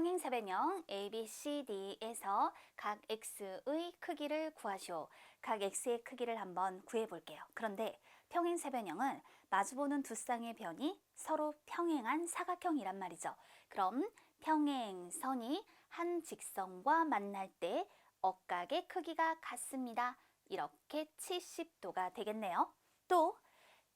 평행사변형 ABCD에서 각 x의 크기를 구하시오. 각 x의 크기를 한번 구해 볼게요. 그런데 평행사변형은 마주보는 두 쌍의 변이 서로 평행한 사각형이란 말이죠. 그럼 평행선이 한 직선과 만날 때 억각의 크기가 같습니다. 이렇게 70도가 되겠네요. 또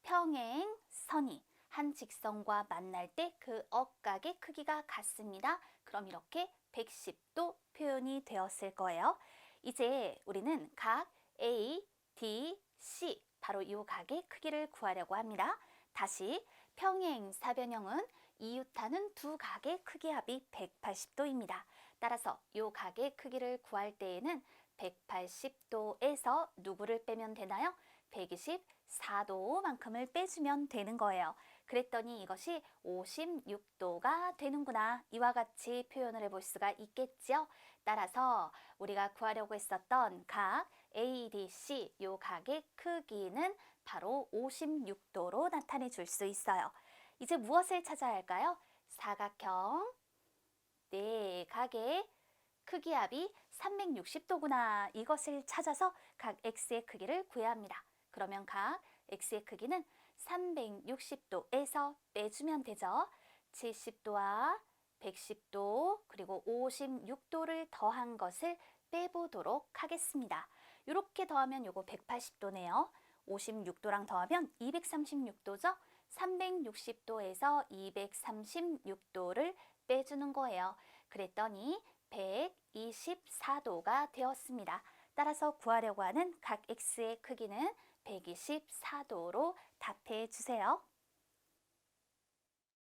평행선이 한 직선과 만날 때 그 억각의 크기가 같습니다. 그럼 이렇게 110도 표현이 되었을 거예요. 이제 우리는 각 A, D, C 바로 이 각의 크기를 구하려고 합니다. 다시 평행 사변형은 이웃하는 두 각의 크기 합이 180도입니다. 따라서 이 각의 크기를 구할 때에는 180도에서 누구를 빼면 되나요? 124도만큼을 빼주면 되는 거예요. 그랬더니 이것이 56도가 되는구나. 이와 같이 표현을 해볼 수가 있겠죠. 따라서 우리가 구하려고 했었던 각 ADC 요 각의 크기는 바로 56도로 나타내 줄 수 있어요. 이제 무엇을 찾아야 할까요? 사각형 네 각의 크기 합이 360도구나. 이것을 찾아서 각 x의 크기를 구해야 합니다. 그러면 각 x의 크기는 360도에서 빼주면 되죠. 70도와 110도 그리고 56도를 더한 것을 빼보도록 하겠습니다. 이렇게 더하면 요거 180도네요. 56도랑 더하면 236도죠. 360도에서 236도를 빼주는 거예요. 그랬더니 124도가 되었습니다. 따라서 구하려고 하는 각 x의 크기는 124도로 답해 주세요.